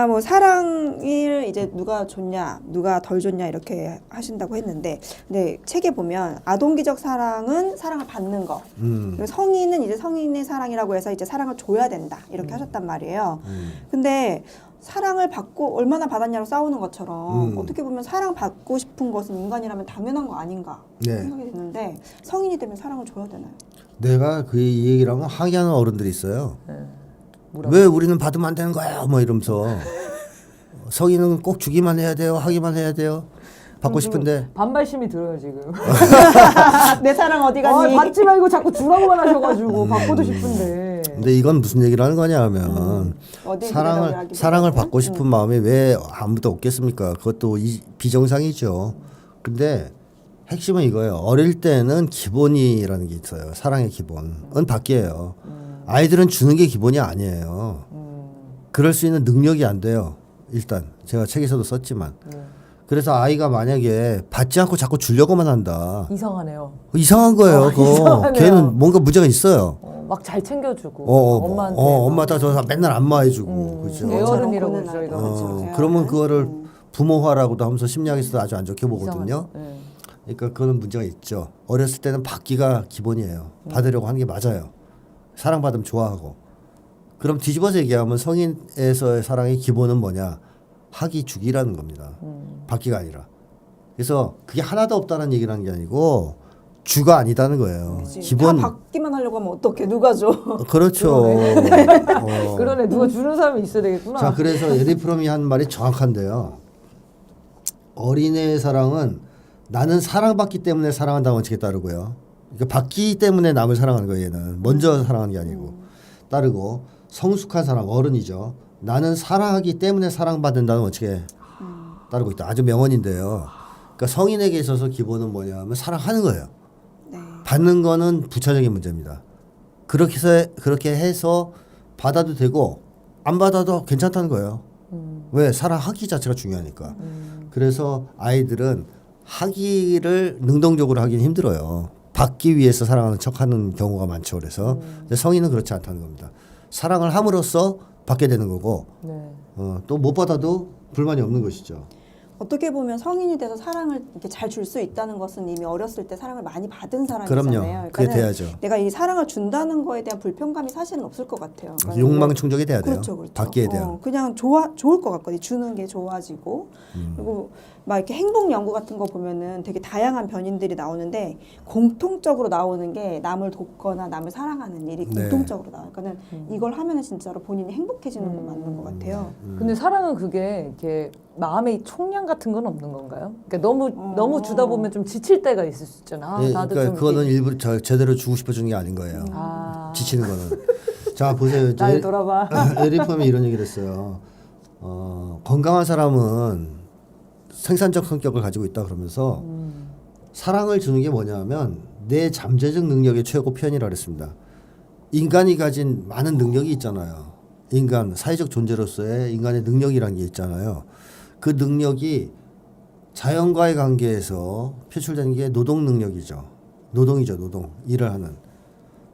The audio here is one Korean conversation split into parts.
아까 뭐 사랑을 이제 누가 좋냐, 누가 덜 좋냐 이렇게 하신다고 했는데, 근데 책에 보면 아동기적 사랑은 사랑을 받는 거, 음. 그리고 성인은 이제 성인의 사랑이라고 해서 이제 사랑을 줘야 된다 이렇게 하셨단 말이에요. 음. 근데 사랑을 받고 얼마나 받았냐로 싸우는 것처럼 음. 어떻게 보면 사랑 받고 싶은 것은 인간이라면 당연한 거 아닌가 네. 생각이 드는데 성인이 되면 사랑을 줘야 되나요? 내가 그이 얘기를 하면 항의하는 어른들이 있어요. 네. 뭐라고? 왜 우리는 받으면 안 되는 거야? 뭐 이러면서 성인은 꼭 주기만 해야 돼요, 하기만 해야 돼요. 받고 싶은데 반발심이 들어요 지금. 내 사랑 어디 아, 가니? 받지 말고 자꾸 주라고만 하셔가지고 받고도 싶은데. 근데 이건 무슨 얘기를 하는 거냐면 음. 어디 사랑을 사랑을 받고 싶은 마음이 왜 아무도 없겠습니까? 그것도 이, 비정상이죠. 근데 핵심은 이거예요. 어릴 때는 기본이라는 게 있어요. 사랑의 기본은 바뀌어요. 아이들은 주는 게 기본이 아니에요. 음, 그럴 수 있는 능력이 안 돼요. 일단 제가 책에서도 썼지만 네. 그래서 아이가 만약에 받지 않고 자꾸 주려고만 한다. 이상하네요. 이상한 거예요. 아, 그거 이상하네요. 걔는 뭔가 문제가 있어요. 어, 막 잘 챙겨주고 어, 어, 엄마한테 어, 막 엄마 다 저 맨날 안마해주고 음, 그죠. 저희가 아이들. 그렇죠. 어, 에어른. 그러면 그거를 음. 부모화라고도 하면서 심리학에서도 아주 안 좋게 보거든요. 이상하죠. 네. 그러니까 그거는 문제가 있죠. 어렸을 때는 받기가 기본이에요. 받으려고 하는 게 맞아요. 사랑받으면 좋아하고. 그럼 뒤집어서 얘기하면 성인에서의 사랑의 기본은 뭐냐? 하기 주기라는 겁니다. 음. 받기가 아니라. 그래서 그게 하나도 없다는 얘기를 하는 게 아니고 주가 아니다는 거예요. 그치. 기본 다 받기만 하려고 하면 어떻게 누가 줘? 어, 그렇죠. 어. 그러네 누가 주는 사람이 있어야 되겠구나. 자, 그래서 에리프롬이 한 말이 정확한데요. 어린애의 사랑은 나는 사랑받기 때문에 사랑한다는 원칙에 따르고요. 그러니까 받기 때문에 남을 사랑하는 거예요. 얘는 먼저 사랑하는 게 아니고 따르고 성숙한 사랑 어른이죠. 나는 사랑하기 때문에 사랑받는다는 원칙에 따르고 있다. 아주 명언인데요. 그러니까 성인에게 있어서 기본은 뭐냐면 사랑하는 거예요. 네. 받는 거는 부차적인 문제입니다. 그렇게 해서 그렇게 해서 받아도 되고 안 받아도 괜찮다는 거예요. 음, 왜 사랑하기 자체가 중요하니까. 음, 그래서 아이들은 하기를 능동적으로 하기는 힘들어요. 받기 위해서 사랑하는 척하는 경우가 많죠. 그래서 근데 성인은 그렇지 않다는 겁니다. 사랑을 함으로써 받게 되는 거고 네. 어, 또 못 받아도 불만이 없는 것이죠. 어떻게 보면 성인이 돼서 사랑을 이렇게 잘 줄 수 있다는 것은 이미 어렸을 때 사랑을 많이 받은 사람이잖아요. 그럼요. 그게 돼야죠. 내가 이 사랑을 준다는 거에 대한 불편감이 사실은 없을 것 같아요. 그러니까 욕망 충족이 돼야 돼요. 그렇죠, 그렇죠. 받기에 대한. 어, 그냥 좋아 좋을 것 같거든요. 주는 게 좋아지고 음. 그리고 막 이렇게 행복 연구 같은 거 보면은 되게 다양한 변인들이 나오는데 공통적으로 나오는 게 남을 돕거나 남을 사랑하는 일이 네. 공통적으로 나와요. 그러니까는 이걸 하면은 진짜로 본인이 행복해지는 건 맞는 것 같아요. 음. 근데 사랑은 그게 이렇게 마음의 총량 같은 건 없는 건가요? 그러니까 너무 어. 너무 주다 보면 좀 지칠 때가 있을 수 있잖아. 아, 예, 나도 그러니까 좀 그거는 이렇게- 일부러 저, 제대로 주고 싶어 주는 게 아닌 거예요. 아, 지치는 거는. 자 보세요. 날 제- 돌아봐. 에리펌이 이런 얘기를 했어요. 어, 건강한 사람은 생산적 성격을 가지고 있다 그러면서 음, 사랑을 주는 게 뭐냐면 내 잠재적 능력의 최고 표현이라 그랬습니다. 인간이 가진 많은 능력이 있잖아요. 인간 사회적 존재로서의 인간의 능력이라는 게 있잖아요. 그 능력이 자연과의 관계에서 표출되는 게 노동 능력이죠. 노동이죠, 노동. 일을 하는.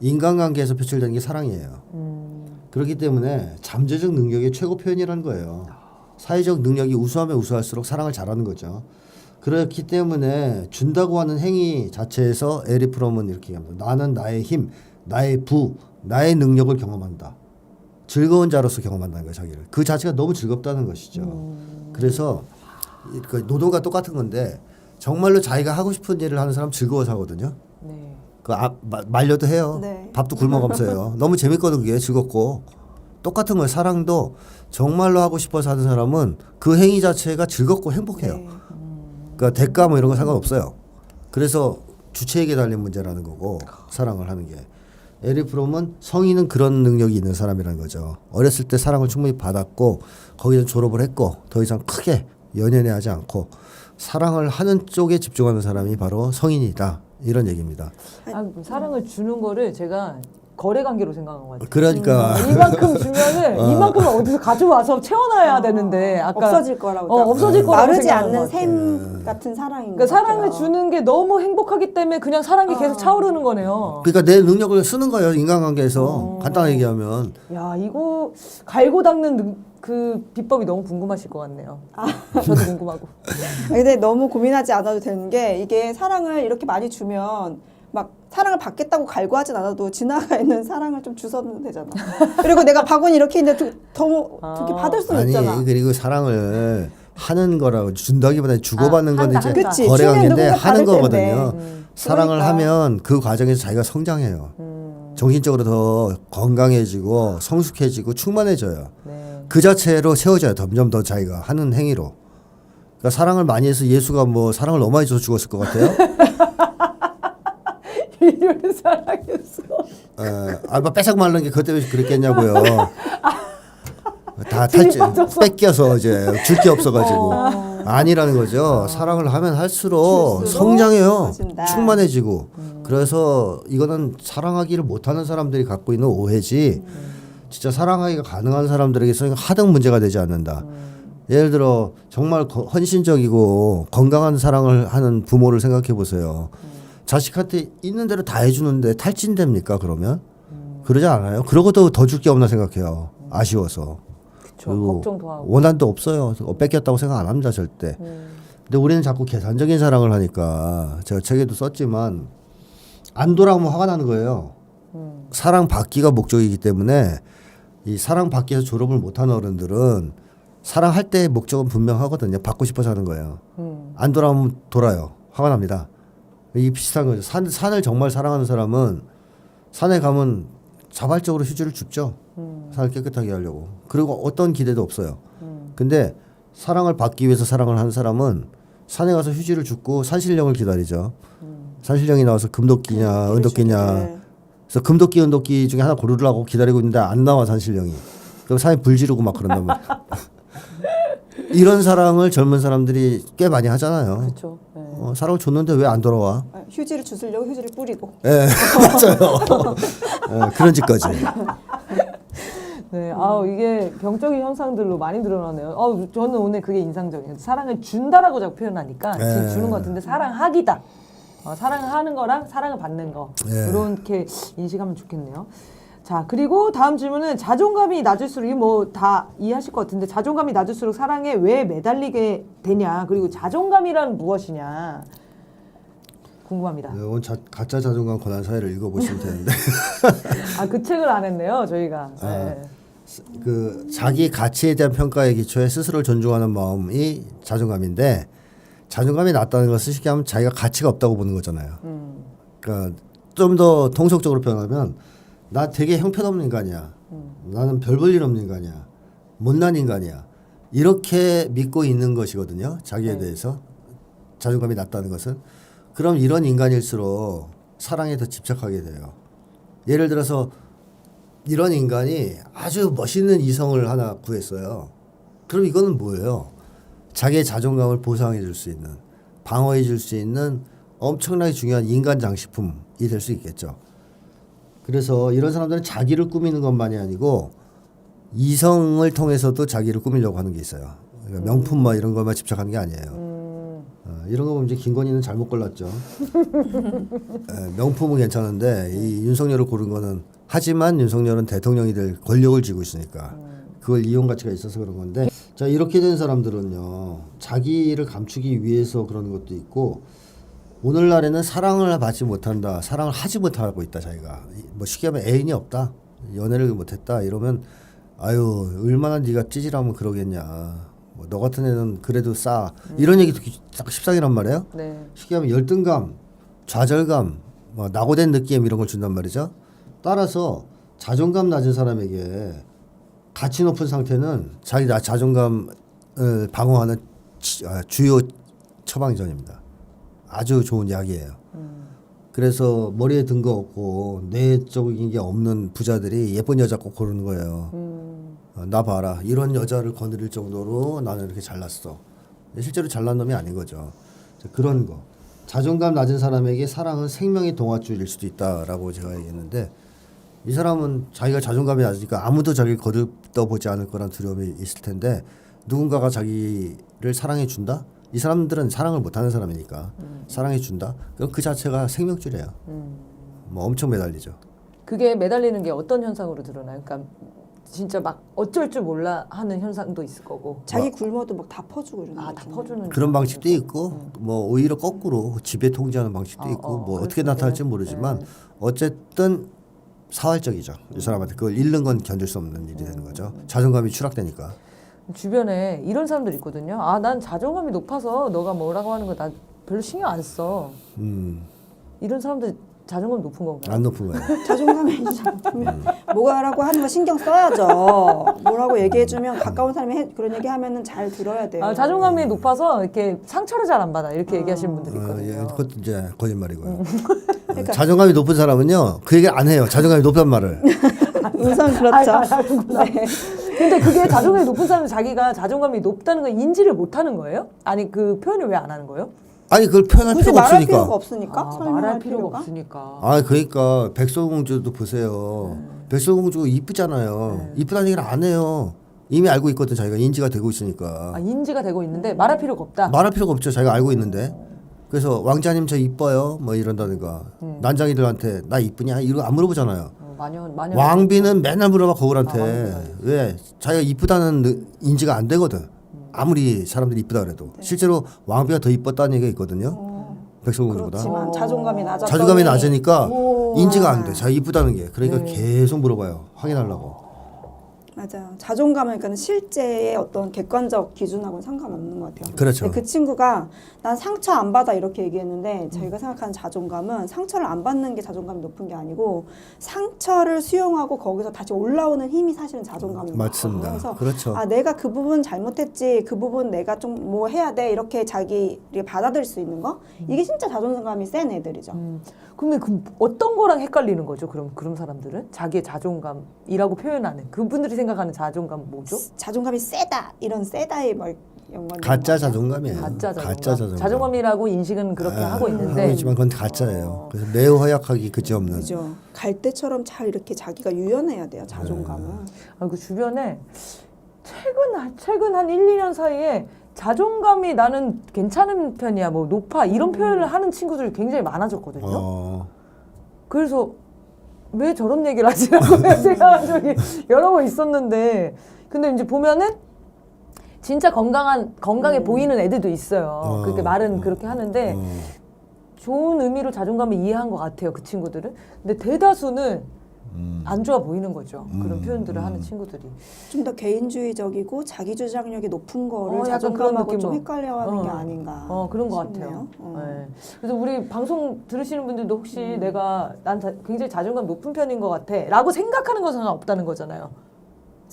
인간관계에서 표출되는 게 사랑이에요. 음, 그렇기 때문에 잠재적 능력의 최고 표현이라는 거예요. 사회적 능력이 우수하면 우수할수록 사랑을 잘하는 거죠. 그렇기 때문에 준다고 하는 행위 자체에서 에리 프롬은 이렇게 얘기합니다. 나는 나의 힘, 나의 부, 나의 능력을 경험한다. 즐거운 자로서 경험한다는 거예요, 자기를. 그 자체가 너무 즐겁다는 것이죠. 음. 그래서 이- 그 노동과 똑같은 건데 정말로 자기가 하고 싶은 일을 하는 사람 즐거워서 하거든요. 네. 그 아, 마- 말려도 해요. 네. 밥도 굶어가면서 해요. 너무 재밌거든 그게 즐겁고 똑같은 거예요. 사랑도 정말로 하고 싶어서 하는 사람은 그 행위 자체가 즐겁고 행복해요. 네. 그러니까 대가 뭐 이런 거 상관없어요. 그래서 주체에게 달린 문제라는 거고 사랑을 하는 게 에리 프롬은 성인은 그런 능력이 있는 사람이라는 거죠. 어렸을 때 사랑을 충분히 받았고 거기서 졸업을 했고 더 이상 크게 연연해하지 않고 사랑을 하는 쪽에 집중하는 사람이 바로 성인이다 이런 얘기입니다. 아, 사랑을 주는 거를 제가 거래 관계로 생각한 것 같아요. 그러니까 음, 이만큼 주면은 이만큼은 어디서 가져와서 채워놔야 되는데 아까 없어질 거라고. 어, 없어질 거라고 마르지 생각한 않는 것. 샘 같은 사랑인 그러니까. 사랑을 주는 게 너무 행복하기 때문에 그냥 사랑이 계속 차오르는 거네요. 그러니까 내 능력을 쓰는 거예요 인간관계에서 간단하게 얘기하면 야 이거 갈고 닦는 능- 그 비법이 너무 궁금하실 것 같네요. 저도 궁금하고. 근데 너무 고민하지 않아도 되는 게 이게 사랑을 이렇게 많이 주면 막 사랑을 받겠다고 갈구하진 않아도 지나가 있는 사랑을 좀 주서는 되잖아. 그리고 내가 박원이 이렇게 있는데 두, 더 이렇게 아. 받을 수는 아니 있잖아. 그리고 사랑을 하는 거라고 준다기보다 주고받는 아, 건 이제. 그치, 거래 주면 관계인데 누군가 하는 거거든요. 음. 사랑을 그러니까. 하면 그 과정에서 자기가 성장해요. 음. 정신적으로 더 건강해지고 성숙해지고 충만해져요. 네. 그 자체로 세워져요. 점점 더 자기가 하는 행위로. 그러니까 사랑을 많이 해서 예수가 뭐 사랑을 너무 많이 줘서 죽었을 것 같아요. 인류를 사랑했어. 에, 아, 뭐 뺏어 말른 게 그것 때문에 그랬겠냐고요. 다 탈지 빠져서. 뺏겨서 이제 줄 게 없어가지고 아니라는 거죠. 사랑을 하면 할수록 줄수록 성장해요. 커진다. 충만해지고. 그래서 이거는 사랑하기를 못하는 사람들이 갖고 있는 오해지. 진짜 사랑하기가 가능한 사람들에게서 하등 문제가 되지 않는다. 예를 들어 정말 거- 헌신적이고 건강한 사랑을 하는 부모를 생각해 보세요. 자식한테 있는 대로 다 해주는데 탈진됩니까 그러면? 그러지 않아요. 그러고도 더 줄 게 없나 생각해요. 아쉬워서. 그쵸. 걱정도 하고. 원한도 없어요. 어, 뺏겼다고 생각 안 합니다 절대. 음. 근데 우리는 자꾸 계산적인 사랑을 하니까 제가 책에도 썼지만 안 돌아오면 화가 나는 거예요. 음. 사랑 받기가 목적이기 때문에 이 사랑 받기에서 졸업을 못하는 어른들은 사랑할 때의 목적은 분명하거든요. 받고 싶어서 하는 거예요. 음. 안 돌아오면 돌아요. 화가 납니다. 이 비슷한 거죠. 산, 산을 정말 사랑하는 사람은 산에 가면 자발적으로 휴지를 줍죠. 음. 산을 깨끗하게 하려고. 그리고 어떤 기대도 없어요. 음. 근데 사랑을 받기 위해서 사랑을 하는 사람은 산에 가서 휴지를 줍고 산신령을 기다리죠. 음. 산신령이 나와서 금도끼냐 은도끼냐. 네. 그래서 금도끼 은도끼 중에 하나 고르려고 기다리고 있는데 안 나와 산신령이. 그럼 산에 불 지르고 막 그런단 말이야. 이런 사랑을 젊은 사람들이 꽤 많이 하잖아요. 그렇죠. 네. 어, 사랑을 줬는데 왜 안 돌아와? 아, 휴지를 주스려고 휴지를 뿌리고. 예, 맞아요. 예, 그런 짓까지. 네, 아우 이게 병적인 현상들로 많이 늘어나네요. 아우 저는 오늘 그게 인상적이에요. 사랑을 준다라고 자꾸 표현하니까 지금 네. 주는 것 같은데 사랑하기다. 어, 사랑하는 거랑 사랑을 받는 거 네. 이렇게 인식하면 좋겠네요. 자 그리고 다음 질문은 자존감이 낮을수록 이게 뭐다 이해하실 것 같은데 자존감이 낮을수록 사랑에 왜 매달리게 되냐 그리고 자존감이란 무엇이냐 궁금합니다. 네, 오늘 자, 가짜 자존감 권한 사회를 읽어보시면 되는데 아 그 책을 안 했네요 저희가. 아. 네. 그 자기 가치에 대한 평가의 기초에 스스로를 존중하는 마음이 자존감인데 자존감이 낮다는 것은 쉽게 하면 자기가 가치가 없다고 보는 거잖아요. 음, 그러니까 좀 더 통속적으로 표현하면 나 되게 형편없는 인간이야. 나는 별 볼 일 없는 인간이야. 못난 인간이야. 이렇게 믿고 있는 것이거든요. 자기에 네. 대해서 자존감이 낮다는 것은 그럼 이런 인간일수록 사랑에 더 집착하게 돼요. 예를 들어서 이런 인간이 아주 멋있는 이성을 하나 구했어요. 그럼 이거는 뭐예요? 자기의 자존감을 보상해 줄 수 있는, 방어해 줄 수 있는 엄청나게 중요한 인간 장식품이 될 수 있겠죠. 그래서 이런 사람들은 자기를 꾸미는 것만이 아니고 이성을 통해서도 자기를 꾸미려고 하는 게 있어요. 그러니까 명품 뭐 이런 것만 집착하는 게 아니에요. 음, 어, 이런 거 보면 이제 김건희는 잘못 골랐죠. 에, 명품은 괜찮은데 이 윤석열을 고른 거는 하지만 윤석열은 대통령이 될 권력을 쥐고 있으니까 그걸 이용 가치가 있어서 그런 건데 자 이렇게 된 사람들은요 자기를 감추기 위해서 그러는 것도 있고 오늘날에는 사랑을 받지 못한다 사랑을 하지 못하고 있다 자기가 뭐 쉽게 하면 애인이 없다 연애를 못했다 이러면 아유 얼마나 네가 찌질하면 그러겠냐 뭐 너 같은 애는 그래도 싸 이런 얘기 듣기 딱 십상이란 말이에요 네. 쉽게 하면 열등감, 좌절감, 뭐 낙오된 느낌 이런 걸 준단 말이죠. 따라서 자존감 낮은 사람에게 가치 높은 상태는 자기 나 자존감을 방어하는 치- 아, 주요 처방전입니다. 아주 좋은 약이에요. 그래서 머리에 든 거 없고 내적인 게 없는 부자들이 예쁜 여자 꼭 고르는 거예요. 음, 어, 나 봐라. 이런 여자를 거느릴 정도로 나는 이렇게 잘났어. 실제로 잘난 놈이 아닌 거죠. 자, 그런 거. 자존감 낮은 사람에게 사랑은 생명의 동화줄일 수도 있다라고 제가 얘기했는데 이 사람은 자기가 자존감이 낮으니까 아무도 자기를 거듭떠보지 않을 거란 두려움이 있을 텐데 누군가가 자기를 사랑해 준다 이 사람들은 사랑을 못하는 사람이니까 사랑해 준다 그럼 그 자체가 생명줄이에요 음. 뭐 엄청 매달리죠 그게 매달리는 게 어떤 현상으로 드러나요? 그러니까 진짜 막 어쩔 줄 몰라 하는 현상도 있을 거고. 자기 굶어도 막 다 퍼주고 이러는 아, 다 거지. 퍼주는 그런 방식도 있고 뭐 오히려 거꾸로 지배 통제하는 방식도 어, 있고 어, 뭐 어떻게 수 나타날지. 모르지만 네. 어쨌든 사활적이죠 이 사람한테 그걸 잃는 건 견딜 수 없는 일이 되는 거죠 자존감이 추락되니까 주변에 이런 사람들 있거든요. 아, 난 자존감이 높아서 너가 뭐라고 하는 거 나 별로 신경 안 써. 음, 이런 사람들 자존감 높은 건가요? 안 높은 거예요 자존감이 높으면 뭐가라고 하는 거 신경 써야죠. 뭐라고 얘기해주면 가까운 사람이 해- 그런 얘기하면은 잘 들어야 돼요. 아, 자존감이 높아서 이렇게 상처를 잘 안 받아. 이렇게 얘기하시는 분들이 어, 예, 있거든요. 그것도 이제 거짓말이고요 음. 어, 그러니까- 자존감이 높은 사람은요 그 얘기를 안 해요 자존감이 높단 말을 우선 그렇죠. 네. 근데 그게 자존감이 높은 사람은 자기가 자존감이 높다는 걸 인지를 못 하는 거예요? 아니 그 표현을 왜 안 하는 거예요? 아니 그걸 표현할 굳이 필요가 말할 없으니까 필요가 없으니까. 아, 설명할 말할 필요가 필요가. 없으니까. 아 그러니까 백설공주도 보세요. 음. 백설공주 이쁘잖아요. 이쁘다는 얘기를 안 해요. 이미 알고 있거든 자기가 인지가 되고 있으니까 아, 인지가 되고 있는데 말할 필요가 없다. 말할 필요가 없죠. 자기가 알고 있는데. 그래서 왕자님 저 이뻐요 뭐 이런다든가 음. 난장이들한테 나 이쁘냐 이런 거안 물어보잖아요. 어, 마녀 마녀. 왕비는 맨날 물어봐 아, 거울한테 왕비가 왜 자기가 이쁘다는 느- 인지가 안 되거든. 아무리 사람들이 이쁘다 그래도 네. 실제로 왕비가 더 이뻤다는 얘기가 있거든요. 어, 백설공주보다. 그렇지만 어. 자존감이 낮아. 자존감이 낮으니까 오. 인지가 안 돼. 자기 이쁘다는 게. 그러니까 네. 계속 물어봐요. 확인하려고. 맞아요. 자존감은 그러니까 실제의 어떤 객관적 기준하고는 상관없는 것 같아요. 그렇죠. 근데 그 친구가 난 상처 안 받아 이렇게 얘기했는데 자기가 생각하는 자존감은 상처를 안 받는 게 자존감이 높은 게 아니고 상처를 수용하고 거기서 다시 올라오는 힘이 사실은 자존감인 것 맞습니다. 그래서 그렇죠. 아 내가 그 부분 잘못했지 그 부분 내가 좀 뭐 해야 돼 이렇게 자기를 받아들일 수 있는 거 이게 진짜 자존감이 센 애들이죠. 음, 근데 그 어떤 거랑 헷갈리는 거죠? 그럼 그런 사람들은 자기의 자존감이라고 표현하는 그분들이 생각하는 자존감 뭐죠? 자존감이 세다 이런 세다의 말 연관 가짜 자존감이에요. 가짜 자존감. 가짜 자존감. 자존감이라고 인식은 그렇게 아, 하고 있는데 있지만 그건 가짜예요. 어. 그래서 매우 허약하기 그지없는. 그죠. 갈대처럼 잘 이렇게 자기가 유연해야 돼요. 자존감은. 아, 그 주변에 최근 최근 한 1, 2년 사이에 자존감이 나는 괜찮은 편이야, 뭐 높아 이런 표현을 하는 친구들이 굉장히 많아졌거든요. 어, 그래서 왜 저런 얘기를 하지라고 생각한 적이 여러 번 있었는데 근데 이제 보면은 진짜 건강한 건강해 보이는 애들도 있어요. 어, 그렇게 말은 어, 그렇게 하는데 어. 좋은 의미로 자존감을 이해한 것 같아요. 그 친구들은. 근데 대다수는 음. 안 좋아 보이는 거죠. 그런 음, 표현들을 하는 음. 친구들이. 좀 더 개인주의적이고 자기 주장력이 높은 거를 어, 약간 자존감하고 그런 좀 느낌으로. 헷갈려하는 게 어. 아닌가. 어 그런 것. 같아요. 어. 네. 그래서 우리 방송 들으시는 분들도 혹시 음. 내가 난 자- 굉장히 자존감 높은 편인 것 같아라고 생각하는 건 상관없다는 거잖아요.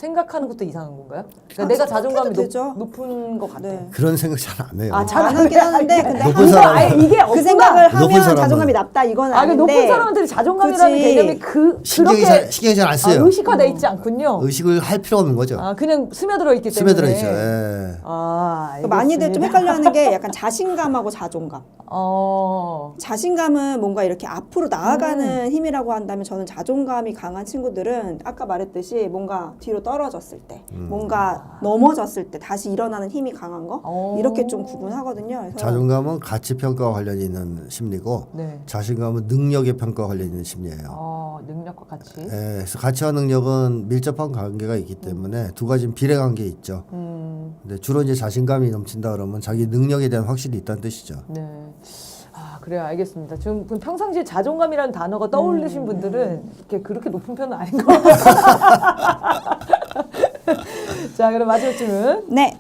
생각하는 것도 이상한 건가요? 그러니까 아, 내가 자존감이 되죠. 높, 은것 같아. 네. 그런 생각 잘 안 해요. 아, 잘 안 하긴 하는데 근데 높은 하면 사람은- 아예 이게 그 없구나. 생각을 높은 하면 사람은- 자존감이 낮다 이건 아, 그 아닌데 높은 사람들이 자존감이라는 굳이 개념이 그 신경이 그렇게 잘, 신경이 잘 안 아, 쓰여요. 의식화돼 있지 않군요. 의식을 할 필요가 없는 거죠. 아 그냥 스며들어 있기 때문에. 스며들어 있죠. 예. 아, 그러니까 많이들 좀. 헷갈려하는 게 약간 자신감하고 자존감. 어. 자신감은 뭔가 이렇게 앞으로 나아가는 음. 힘이라고 한다면 저는 자존감이 강한 친구들은 아까 말했듯이 뭔가 뒤로 떨어졌을 때, 음. 뭔가 넘어졌을 때 다시 일어나는 힘이 강한 거 어. 이렇게 좀 구분하거든요. 그래서 자존감은 가치 평가와 관련이 있는 심리고 네. 자신감은 능력의 평가와 관련이 있는 심리예요. 어, 능력과 같이. 예, 그래서 가치와 능력은 밀접한 관계가 있기 때문에 두 가지는 비례 관계에 있죠. 음. 근데 주로 이제 자신감이 넘친다 그러면 자기 능력에 대한 확신이 있다는 뜻이죠. 네. 아, 그래요. 알겠습니다. 지금 그 평상시에 자존감이라는 단어가 음. 떠올리신 분들은 이렇게 그렇게 높은 편은 아닌 것 같아요. 자, 그럼 마지막 질문. 네.